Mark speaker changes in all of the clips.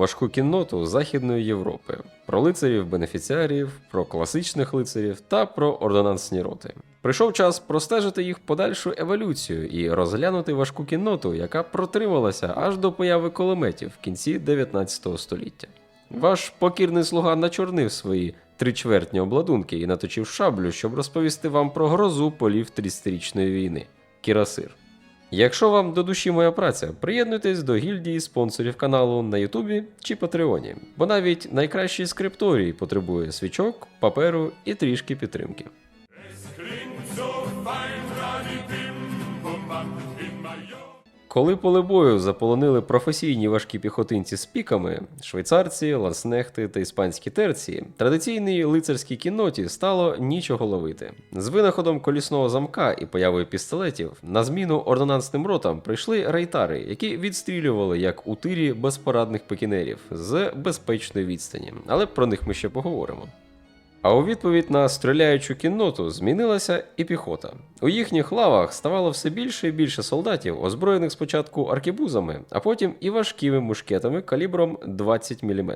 Speaker 1: важку кінноту Західної Європи, про лицарів бенефіціарів, про класичних лицарів та про ордонансні роти. Прийшов час простежити їх подальшу еволюцію і розглянути важку кінноту, яка протрималася аж до появи кулеметів в кінці 19 століття. Ваш покірний слуга начорнив свої тричвертні обладунки і наточив шаблю, щоб розповісти вам про грозу полів 30-річної війни Кірасир. Якщо вам до душі моя праця, приєднуйтесь до гільдії спонсорів каналу на Ютубі чи Патреоні, бо навіть найкращий скрипторій потребує свічок, паперу і трішки підтримки. Коли поле бою заполонили професійні важкі піхотинці з піками, швейцарці, ланснехти та іспанські терції, традиційній лицарській кінноті стало нічого ловити. З винаходом колісного замка і появою пістолетів на зміну ордонансним ротам прийшли рейтари, які відстрілювали як у тирі безпорадних пекінерів з безпечної відстані, але про них ми ще поговоримо. А у відповідь на стріляючу кінноту змінилася і піхота. У їхніх лавах ставало все більше і більше солдатів, озброєних спочатку аркебузами, а потім і важкими мушкетами калібром 20 мм.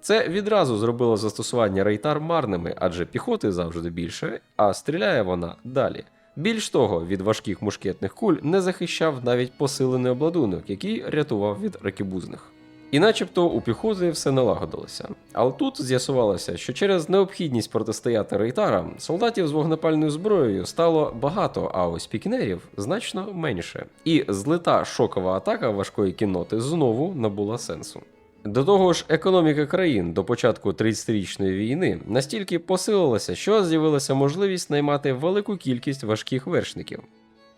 Speaker 1: Це відразу зробило застосування рейтар марними, адже піхоти завжди більше, а стріляє вона далі. Більш того, від важких мушкетних куль не захищав навіть посилений обладунок, який рятував від аркебузних. І начебто у піхоти все налагодилося. Але тут з'ясувалося, що через необхідність протистояти рейтарам солдатів з вогнепальною зброєю стало багато, а ось пікінерів значно менше. І злита шокова атака важкої кінноти знову набула сенсу. До того ж, економіка країн до початку 30-річної війни настільки посилилася, що з'явилася можливість наймати велику кількість важких вершників.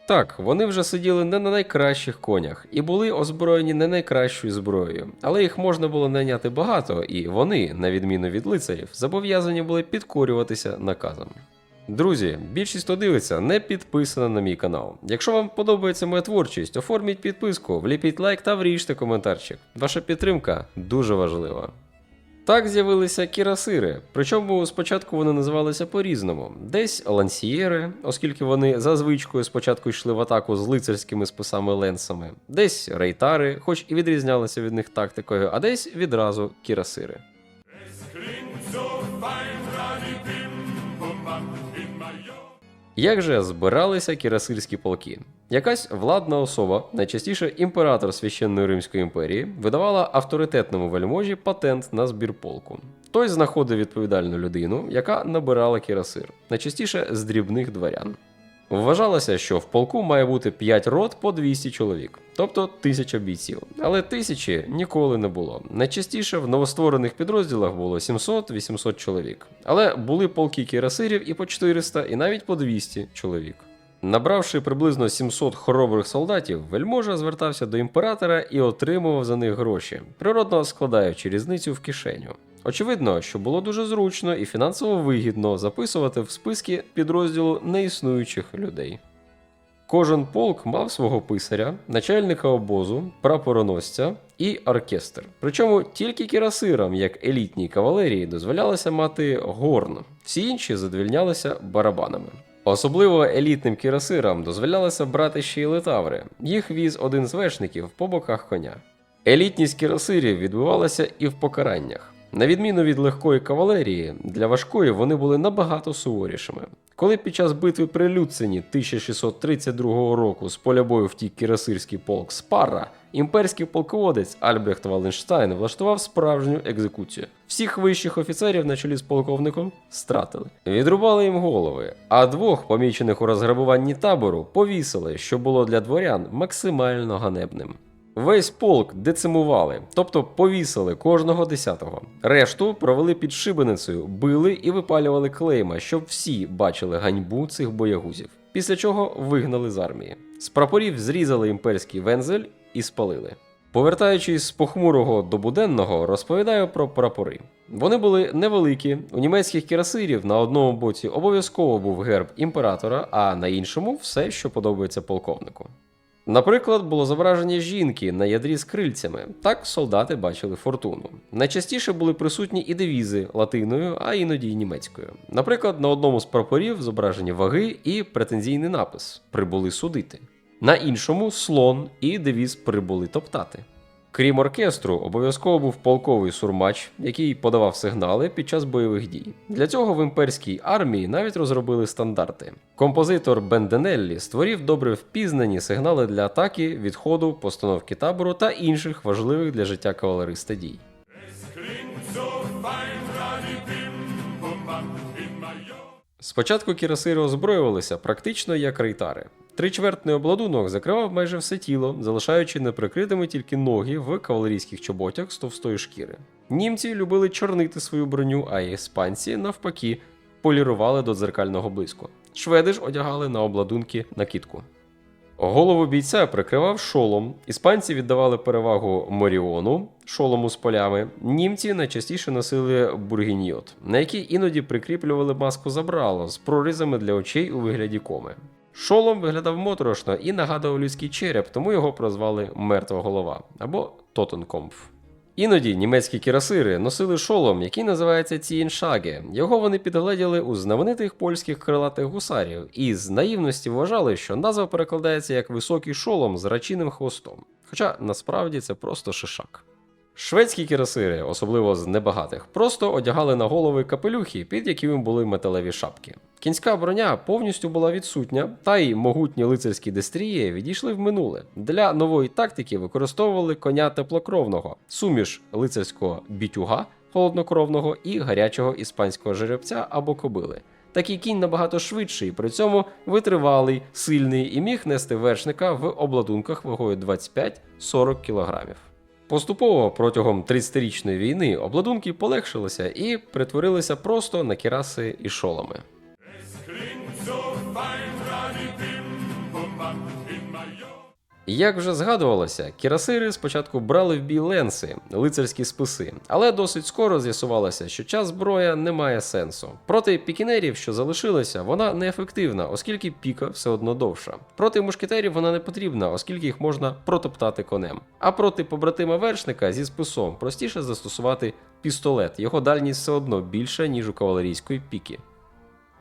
Speaker 1: Так, вони вже сиділи не на найкращих конях і були озброєні не найкращою зброєю, але їх можна було найняти багато, і вони, на відміну від лицарів, зобов'язані були підкорюватися наказам. Друзі, більшість, хто дивиться, не підписана на мій канал. Якщо вам подобається моя творчість, оформіть підписку, вліпіть лайк та вріжте коментарчик. Ваша підтримка дуже важлива. Так з'явилися кірасири, причому спочатку вони називалися по-різному. Десь лансієри, оскільки вони за звичкою спочатку йшли в атаку з лицарськими списами ленсами, десь рейтари, хоч і відрізнялися від них тактикою, а десь відразу кірасири. Як же збиралися кірасирські полки? Якась владна особа, найчастіше імператор священної Римської імперії, видавала авторитетному вельможі патент на збір полку. Той знаходив відповідальну людину, яка набирала кірасир, найчастіше з дрібних дворян. Вважалося, що в полку має бути 5 рот по 200 чоловік, тобто 1000 бійців. Але тисячі ніколи не було. Найчастіше в новостворених підрозділах було 700-800 чоловік. Але були полки кірасирів і по 400, і навіть по 200 чоловік. Набравши приблизно 700 хоробрих солдатів, вельможа звертався до імператора і отримував за них гроші, природно складаючи різницю в кишеню. Очевидно, що було дуже зручно і фінансово вигідно записувати в списки підрозділу неіснуючих людей. Кожен полк мав свого писаря, начальника обозу, прапороносця і оркестр. Причому тільки кірасирам, як елітній кавалерії, дозволялося мати горн, всі інші задовільнялися барабанами. Особливо елітним кірасирам дозволялося брати ще й летаври. Їх віз один з вершників по боках коня. Елітність кірасирів відбувалася і в покараннях. На відміну від легкої кавалерії, для важкої вони були набагато суворішими. Коли під час битви при Люцині 1632 року з поля бою втік кірасирський полк Спарра, імперський полководець Альбрехт Валенштайн влаштував справжню екзекуцію. Всіх вищих офіцерів на чолі з полковником стратили. Відрубали їм голови, а двох, помічених у розграбуванні табору, повісили, що було для дворян максимально ганебним. Весь полк децимували, тобто повісили кожного десятого. Решту провели під шибеницею, били і випалювали клейма, щоб всі бачили ганьбу цих боягузів. Після чого вигнали з армії. З прапорів зрізали імперський вензель і спалили. Повертаючись з похмурого до буденного, розповідаю про прапори. Вони були невеликі. У німецьких кірасирів на одному боці обов'язково був герб імператора, а на іншому все, що подобається полковнику. Наприклад, було зображення жінки на ядрі з крильцями. Так солдати бачили фортуну. Найчастіше були присутні і девізи латиною, а іноді й німецькою. Наприклад, на одному з прапорів зображені ваги і претензійний напис Прибули судити. На іншому слон і девіз прибули топтати. Крім оркестру, обов'язково був полковий сурмач, який подавав сигнали під час бойових дій. Для цього в імперській армії навіть розробили стандарти. Композитор Бенденеллі створив добре впізнані сигнали для атаки, відходу, постановки табору та інших важливих для життя кавалериста дій. Спочатку кірасири озброювалися практично як рейтари. Тричвертний обладунок закривав майже все тіло, залишаючи неприкритими тільки ноги в кавалерійських чоботях з товстої шкіри. Німці любили чорнити свою броню, а іспанці, навпаки, полірували до дзеркального блиску. Шведи ж одягали на обладунки накидку. Голову бійця прикривав шолом. Іспанці віддавали перевагу моріону, шолому з полями. Німці найчастіше носили бургіньйот, на який іноді прикріплювали маску забрало з прорізами для очей у вигляді коми. Шолом виглядав моторошно і нагадував людський череп, тому його прозвали мертва голова або Тотенкомф. Іноді німецькі кірасири носили шолом, який називається Цієншаге. Його вони підгледіли у знаменитих польських крилатих гусарів і з наївності вважали, що назва перекладається як високий шолом з рачиним хвостом. Хоча насправді це просто шишак. Шведські кірасири, особливо з небагатих, просто одягали на голови капелюхи, під якими були металеві шапки. Кінська броня повністю була відсутня, та й могутні лицарські дестрії відійшли в минуле. Для нової тактики використовували коня теплокровного, суміш лицарського бітюга холоднокровного і гарячого іспанського жеребця або кобили. Такий кінь набагато швидший, при цьому витривалий, сильний і міг нести вершника в обладунках вагою 25-40 кг. Поступово протягом 30-річної війни обладунки полегшилися і перетворилися просто на кіраси і шоломи. Як вже згадувалося, кірасири спочатку брали в бій ленси, лицарські списи, але досить скоро з'ясувалося, що ця зброя не має сенсу. Проти пікінерів, що залишилися, вона неефективна, оскільки піка все одно довша. Проти мушкетерів вона не потрібна, оскільки їх можна протоптати конем. А проти побратима вершника зі списом простіше застосувати пістолет. Його дальність все одно більша, ніж у кавалерійської піки.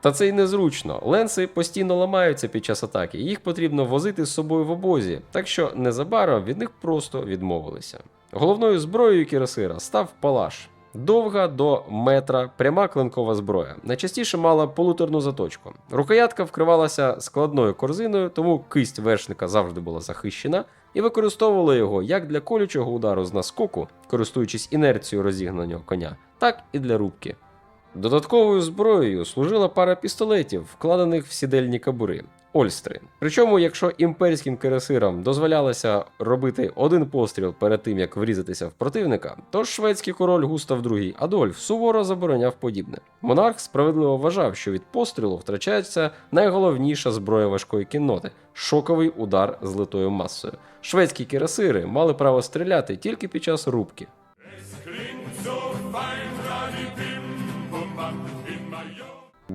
Speaker 1: Та це й незручно. Ленси постійно ламаються під час атаки, їх потрібно возити з собою в обозі, так що незабаром від них просто відмовилися. Головною зброєю кірасира став палаш. Довга до метра пряма клинкова зброя. Найчастіше мала полуторну заточку. Рукоятка вкривалася складною корзиною, тому кисть вершника завжди була захищена, і використовували його як для колючого удару з наскоку, користуючись інерцією розігнання коня, так і для рубки. Додатковою зброєю служила пара пістолетів, вкладених в сідельні кабури ольстри. Причому, якщо імперським кирасирам дозволялося робити один постріл перед тим, як врізатися в противника, то шведський король Густав II Адольф суворо забороняв подібне. Монарх справедливо вважав, що від пострілу втрачається найголовніша зброя важкої кінноти шоковий удар з литою масою. Шведські кирасири мали право стріляти тільки під час рубки.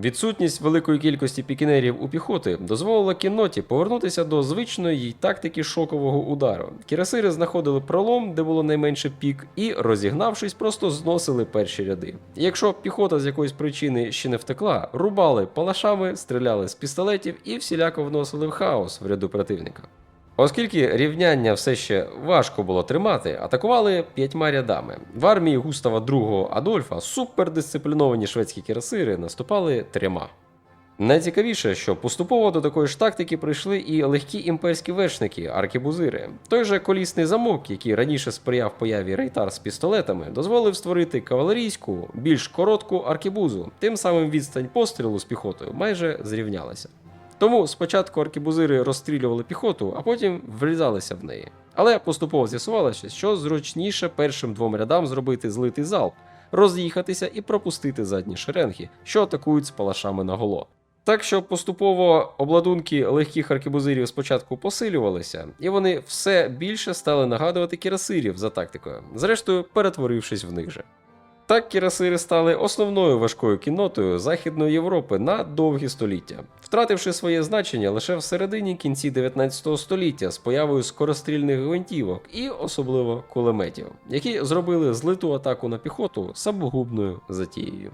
Speaker 1: Відсутність великої кількості пікінерів у піхоти дозволила кінноті повернутися до звичної їй тактики шокового удару. Кірасири знаходили пролом, де було найменше пік, і, розігнавшись, просто зносили перші ряди. Якщо піхота з якоїсь причини ще не втекла, рубали палашами, стріляли з пістолетів і всіляко вносили в хаос в ряду противника. Оскільки рівняння все ще важко було тримати, атакували п'ятьма рядами. В армії Густава II Адольфа супердисципліновані шведські кірасири наступали трьома. Найцікавіше, що поступово до такої ж тактики прийшли і легкі імперські вершники, аркібузири. Той же колісний замок, який раніше сприяв появі рейтар з пістолетами, дозволив створити кавалерійську, більш коротку аркібузу. Тим самим відстань пострілу з піхотою майже зрівнялася. Тому спочатку аркібузири розстрілювали піхоту, а потім врізалися в неї. Але поступово з'ясувалося, що зручніше першим двом рядам зробити злитий залп, роз'їхатися і пропустити задні шеренги, що атакують з палашами наголо. Так що поступово обладунки легких аркебузирів спочатку посилювалися, і вони все більше стали нагадувати кірасирів за тактикою, зрештою перетворившись в них же. Так кірасири стали основною важкою кіннотою Західної Європи на довгі століття, втративши своє значення лише в середині кінці 19 століття з появою скорострільних гвинтівок і особливо кулеметів, які зробили злиту атаку на піхоту самогубною затією.